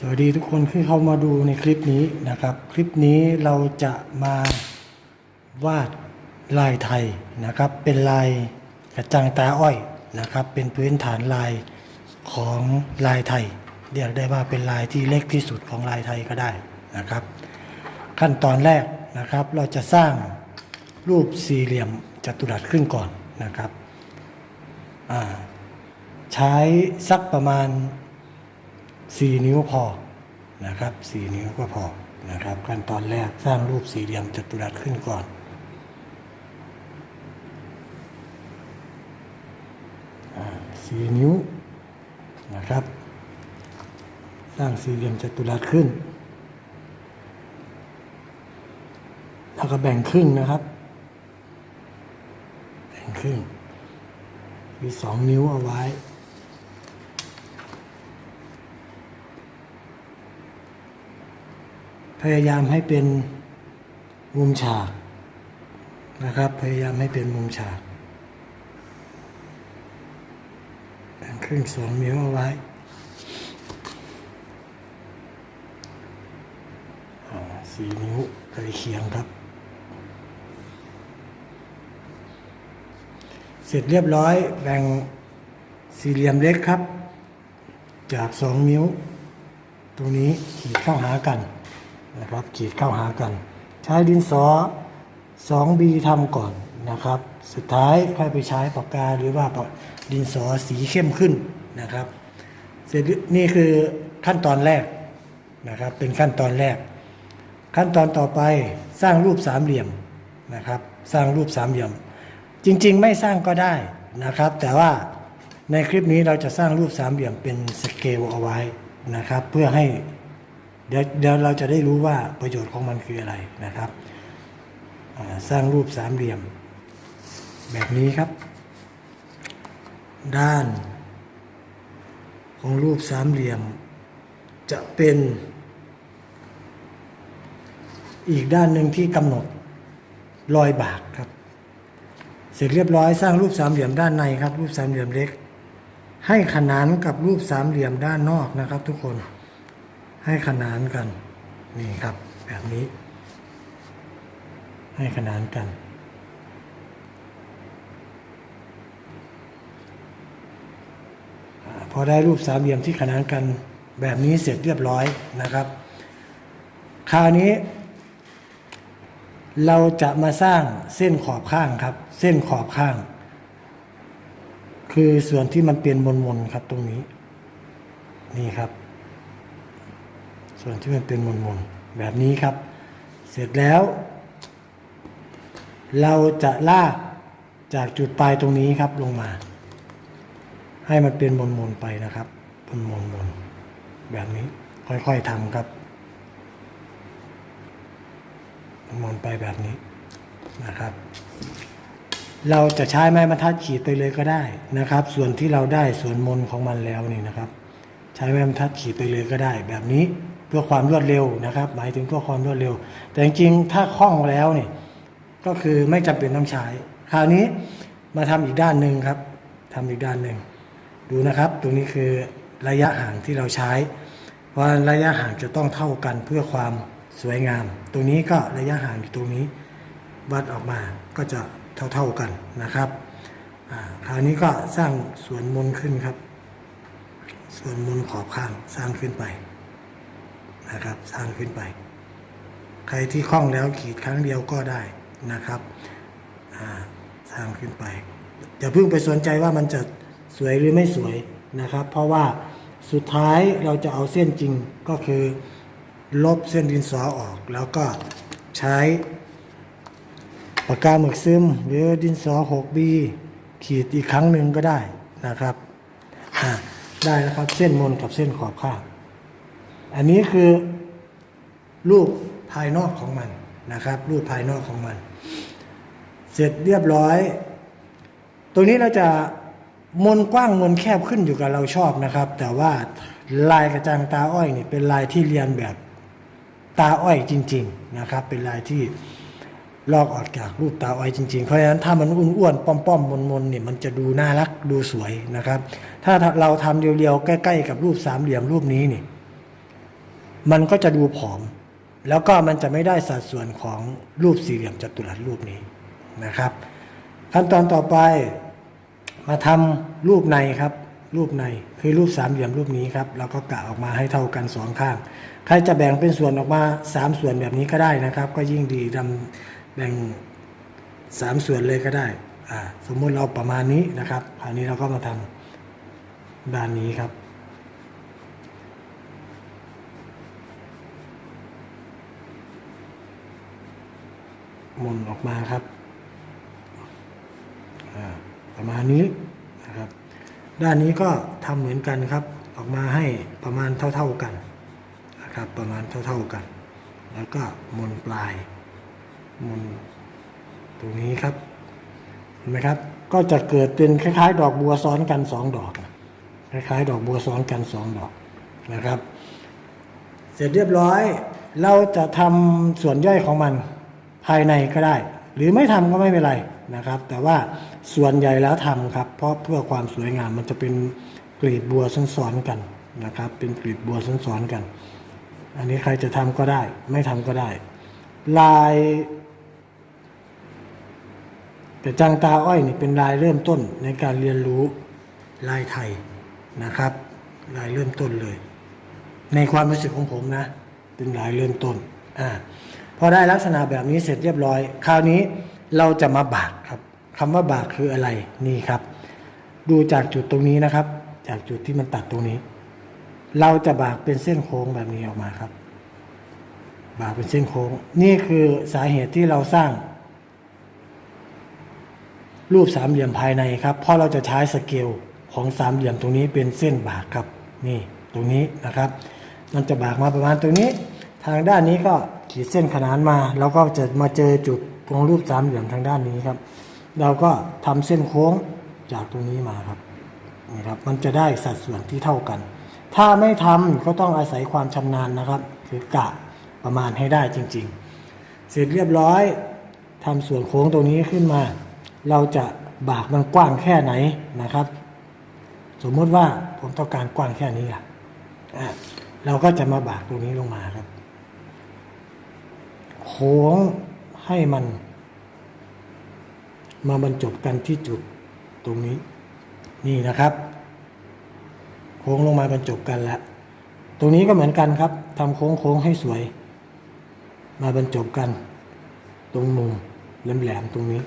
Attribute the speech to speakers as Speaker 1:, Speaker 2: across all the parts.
Speaker 1: สวัสดีทุกคนที่เข้ามาดูในคลิปนี้นะครับ คลิปนี้เราจะมาวาดลายไทยนะครับ เป็นลายกระจังตาอ้อยนะครับ เป็นพื้นฐานลายของลายไทย เรียกได้ว่าเป็นลายที่เล็กที่สุดของลายไทยก็ได้นะครับ ขั้นตอนแรกนะครับ เราจะสร้างรูปสี่เหลี่ยมจัตุรัสขึ้นก่อนนะครับใช้สักประมาณ 4 นิ้วพอนะครับ 4 นิ้วก็พอนะครับ ขั้นตอนแรกสร้างรูปสี่เหลี่ยมจัตุรัสขึ้นก่อนอ่าสี่นิ้วนะครับ สร้างสี่เหลี่ยมจัตุรัสขึ้น แล้วก็แบ่งครึ่งนะครับ แบ่งครึ่งมีสองนิ้วเอาไว้ พยายามให้เป็นมุมฉากนะครับ พยายามให้เป็นมุมฉากแบ่งครึ่งสองนิ้วเอาไว้สี่นิ้วใกล้เคียงครับ เสร็จเรียบร้อยแบ่งสี่เหลี่ยมเล็กครับ จากสองนิ้ว ตรงนี้ขีดเข้าหากัน นะครับขีดเข้าหากัน ใช้ดินสอ 2B ทำก่อนนะครับ สุดท้ายค่อยไปใช้ปากกาหรือว่าดินสอสีเข้มขึ้นนะครับเสร็จนี่คือขั้นตอนแรกนะครับ เป็นขั้นตอนแรก ขั้นตอนต่อไปสร้างรูปสามเหลี่ยมนะครับ สร้างรูปสามเหลี่ยม จริงๆ ไม่สร้างก็ได้นะครับ แต่ว่าในคลิปนี้เราจะสร้างรูปสามเหลี่ยมเป็นสเกลเอาไว้นะครับ เพื่อให้ เดี๋ยวเดี๋ยวเราจะได้รู้ว่าประโยชน์ของมันคืออะไรนะครับสร้างรูปสามเหลี่ยม แบบนี้ครับ ด้าน ของรูปสามเหลี่ยม จะเป็น อีกด้านหนึ่งที่กำหนดรอยบากครับ เสร็จเรียบร้อยสร้างรูปสามเหลี่ยมด้านในครับ รูปสามเหลี่ยมเล็ก ให้ขนานกับรูปสามเหลี่ยมด้านนอกนะครับ ทุกคน ให้ขนานกัน นี่ครับแบบนี้ ให้ขนานกัน พอได้รูปสามเหลี่ยมที่ขนานกันแบบนี้เสร็จเรียบร้อยนะครับ คราวนี้ เราจะมาสร้างเส้นขอบข้างครับ เส้นขอบข้าง คือส่วนที่มันเป็นมนๆครับตรงนี้ นี่ครับ ส่วนที่มันเป็นมนๆแบบนี้ครับ เสร็จแล้ว เราจะลากจากจุดปลายตรงนี้ครับลงมา ให้มันเป็นมนๆไปนะครับเป็นมนๆแบบนี้ค่อยๆทำครับมนไปแบบนี้นะครับ เราจะใช้ไม้บรรทัดขีดไปเลยก็ได้นะครับ ส่วนที่เราได้ส่วนมนของมันแล้วนี่นะครับ ใช้ไม้บรรทัดขีดไปเลยก็ได้แบบนี้ เพื่อความรวดเร็วนะครับ หมายถึงเพื่อความรวดเร็ว แต่จริงๆถ้าคล่องแล้วเนี่ยก็คือไม่จำเป็นต้องใช้ คราวนี้มาทำอีกด้านหนึ่งครับทำอีกด้านหนึ่งดูนะครับ ตรงนี้คือระยะห่างที่เราใช้ เพราะระยะห่างจะต้องเท่ากันเพื่อความสวยงาม ตรงนี้ก็ระยะห่างอยู่ตรงนี้ วัดออกมาก็จะเท่าๆกันนะครับคราวนี้ก็สร้างส่วนมนขึ้นครับ ส่วนมนขอบข้างสร้างขึ้นไป นะครับ สร้างขึ้นไป ใครที่คล่องแล้วขีดครั้งเดียวก็ได้นะครับสร้างขึ้นไปอย่าเพิ่งไปสนใจว่ามันจะสวยหรือไม่สวยนะครับ เพราะว่าสุดท้ายเราจะเอาเส้นจริงก็คือ ลบเส้นดินสอออก แล้วก็ใช้ปากกาหมึกซึมหรือดินสอ 6B ขีดอีกครั้งหนึ่งก็ได้นะครับได้แล้วครับเส้นมนกับเส้นขอบข้าง อันนี้คือรูปภายนอกของมันนะครับ รูปภายนอกของมัน เสร็จเรียบร้อยตรงนี้เราจะมนกว้างมนแคบขึ้นอยู่กับเราชอบนะครับ แต่ว่าลายกระจังตาอ้อยนี่เป็นลายที่เรียนแบบตาอ้อยจริง ๆนะครับ เป็นลายที่ลอกออกจากรูปตาอ้อยจริงๆ เพราะฉะนั้นถ้ามันอ้วนๆป้อมๆมนๆเนี่ยมันจะดูน่ารักดูสวยนะครับ ถ้าเราทำเรียวๆใกล้ ๆ กับรูปสามเหลี่ยมรูปนี้นี่ มันก็จะดูผอม แล้วก็มันจะไม่ได้สัดส่วนของรูปสี่เหลี่ยมจัตุรัสรูปนี้นะครับ ขั้นตอนต่อไปมาทำรูปในครับ รูปในคือรูปสามเหลี่ยมรูปนี้ครับแล้วก็กะออกมาให้เท่ากันสองข้าง ใครจะแบ่งเป็นส่วนออกมาสามส่วนแบบนี้ก็ได้นะครับ ก็ยิ่งดีทำแบ่งสามส่วนเลยก็ได้สมมุติเราประมาณนี้นะครับคราวนี้เราก็มาทำด้านนี้ครับ มุนออกมาครับประมาณนี้นะครับ ด้านนี้ก็ทำเหมือนกันครับ ออกมาให้ประมาณเท่า ๆกันนะครับ ประมาณเท่า ๆกัน แล้วก็มุนปลายมุนตรงนี้ครับเห็นไหมครับ ก็จะเกิดเป็นคล้ายๆ ดอกบัวซ้อนกันสองดอกคล้ายๆ ดอกบัวซ้อนกันสองดอกนะครับ เสร็จเรียบร้อย เราจะทำส่วนย่อยของมัน ภายในก็ได้ หรือไม่ทำก็ไม่เป็นไรนะครับ แต่ว่าส่วนใหญ่แล้วทำครับ เพราะเพื่อความสวยงามมันจะเป็นกลีบบัวซ้อนๆกันนะครับ เป็นกลีบบัวซ้อนๆกัน อันนี้ใครจะทำก็ได้ ไม่ทำก็ได้ ลายแต่จางตาอ้อยนี่เป็นลายเริ่มต้นในการเรียนรู้ลายไทยนะครับ ลายเริ่มต้นเลย ในความรู้สึกของผมนะ เป็นลายเริ่มต้นอ่า พอได้ลักษณะแบบนี้เสร็จเรียบร้อย คราวนี้เราจะมาบากครับคำว่าบากคืออะไรนี่ครับ ดูจากจุดตรงนี้นะครับ จากจุดที่มันตัดตรงนี้ เราจะบากเป็นเส้นโค้งแบบนี้ออกมาครับ บากเป็นเส้นโค้ง นี่คือสาเหตุที่เราสร้าง รูปสามเหลี่ยมภายในครับเพราะเราจะใช้สเกลของสามเหลี่ยมตรงนี้เป็นเส้นบากครับ นี่ตรงนี้นะครับ มันจะบากมาประมาณตรงนี้ ทางด้านนี้ก็ ขีดเส้นขนานมา แล้วก็จะมาเจอจุดตรงรูปสามเหลี่ยมทางด้านนี้ครับ เราก็ทำเส้นโค้งจากตรงนี้มาครับนี่ครับ มันจะได้สัดส่วนที่เท่ากัน ถ้าไม่ทำก็ต้องอาศัยความชำนาญนะครับ คือกะประมาณให้ได้จริง ๆ เสร็จเรียบร้อยทำส่วนโค้งตรงนี้ขึ้นมา เราจะบากมันกว้างแค่ไหนนะครับ สมมติว่าผมต้องการกว้างแค่นี้อะอะเราก็จะมาบากตรงนี้ลงมาครับ โค้งให้มัน มาบรรจบกันที่จุดตรงนี้ นี่นะครับ โค้งลงมาบรรจบกันแล้วตรงนี้ก็เหมือนกันครับทำโค้งโค้งให้สวย มาบรรจบกัน ตรงมุมแหลมๆตรงนี้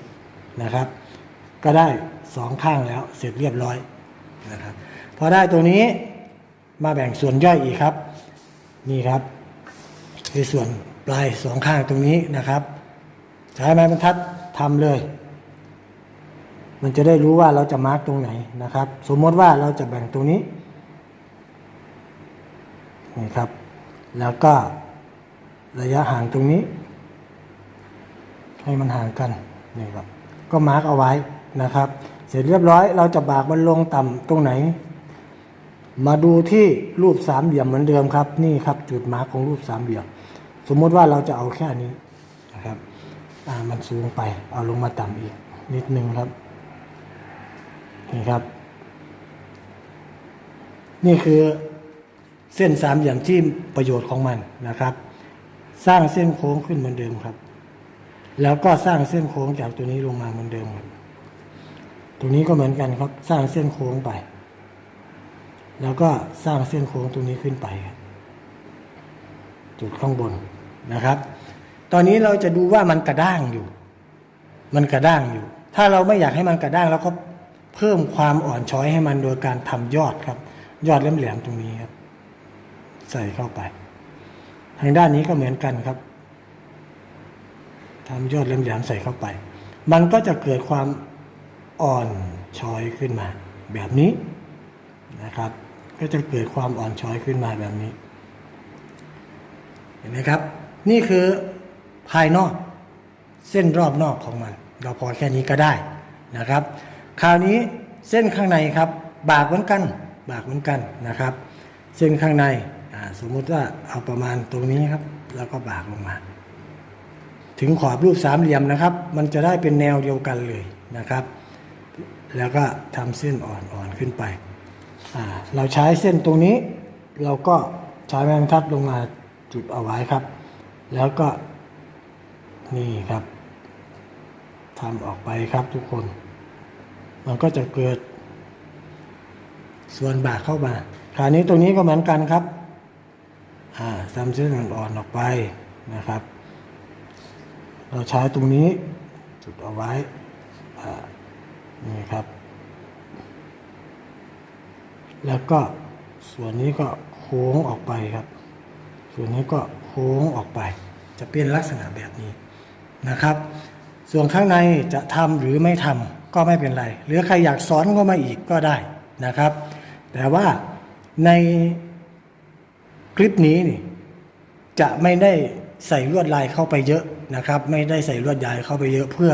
Speaker 1: นะครับ ก็ได้สองข้างแล้วเสร็จเรียบร้อยนะครับพอได้ตรงนี้มาแบ่งส่วนย่อยอีกครับ นี่ครับคือส่วน ปลายสองข้างตรงนี้นะครับ ใช้ไม้บรรทัดทำเลย มันจะได้รู้ว่าเราจะมาร์กตรงไหนนะครับ สมมติว่าเราจะแบ่งตรงนี้นี่ครับ แล้วก็ระยะห่างตรงนี้ ให้มันห่างกันนี่ครับ ก็มาร์กเอาไว้นะครับ เสร็จเรียบร้อยเราจะบากมันลงต่ำตรงไหน มาดูที่รูปสามเหลี่ยมเหมือนเดิมครับ นี่ครับจุดมาร์กของรูปสามเหลี่ยม สมมติว่าเราจะเอาแค่นี้นะครับอ่ามันสูงไป เอาลงมาต่ำอีก นิดนึงครับ นี่ครับ นี่คือเส้นสามเหลี่ยมที่ประโยชน์ของมันนะครับ สร้างเส้นโค้งขึ้นเหมือนเดิมครับ แล้วก็สร้างเส้นโค้งจากตัวนี้ลงมาเหมือนเดิมครับตรงนี้ก็เหมือนกันครับ สร้างเส้นโค้งไป แล้วก็สร้างเส้นโค้งตรงนี้ขึ้นไปครับ จุดข้างบนนะครับ ตอนนี้เราจะดูว่ามันกระด้างอยู่ มันกระด้างอยู่ ถ้าเราไม่อยากให้มันกระด้างเราก็เพิ่มความอ่อนช้อยให้มันโดยการทำยอดครับ ยอดแหลมๆตรงนี้ครับ ใส่เข้าไป ทางด้านนี้ก็เหมือนกันครับทำยอดแหลมๆใส่เข้าไป มันก็จะเกิดความอ่อนช้อยขึ้นมา แบบนี้นะครับ ก็จะเกิดความอ่อนช้อยขึ้นมาแบบนี้ เห็นไหมครับ นี่คือภายนอกเส้นรอบนอกของมัน เราพอแค่นี้ก็ได้นะครับ คราวนี้เส้นข้างในครับ บากเหมือนกัน บากเหมือนกันนะครับ เส้นข้างในสมมุติว่าเอาประมาณตรงนี้ครับ แล้วก็บากลงมา ถึงขอบรูปสามเหลี่ยมนะครับ มันจะได้เป็นแนวเดียวกันเลยนะครับ แล้วก็ทำเส้นอ่อนๆขึ้นไป เราใช้เส้นตรงนี้ เราก็ใช้แมงทัดลงมา จุดเอาไว้ครับ แล้วก็นี่ครับทำออกไปครับทุกคน มันก็จะเกิด ส่วนบากเข้ามา คราวนี้ตรงนี้ก็เหมือนกันครับอ่าซ้ำเส้นอ่อนๆออกไปนะครับ เราใช้ตรงนี้จุดเอาไว้อ่านี่ครับ แล้วก็ส่วนนี้ก็โค้งออกไปครับ ส่วนนี้ก็โค้งออกไป จะเป็นลักษณะแบบนี้นะครับ ส่วนข้างในจะทำหรือไม่ทำก็ไม่เป็นไร หรือใครอยากสอนก็มาอีกก็ได้นะครับ แต่ว่าในคลิปนี้นี่จะไม่ได้ใส่ลวดลายเข้าไปเยอะนะครับ ไม่ได้ใส่ลวดลายเข้าไปเยอะเพื่อ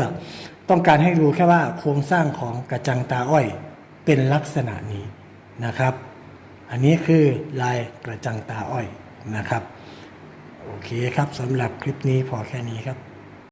Speaker 1: ต้องการให้ดูแค่ว่าโครงสร้างของกระจังตาอ้อยเป็นลักษณะนี้นะครับ อันนี้คือลายกระจังตาอ้อย นะครับ โอเคครับสำหรับคลิปนี้พอแค่นี้ครับ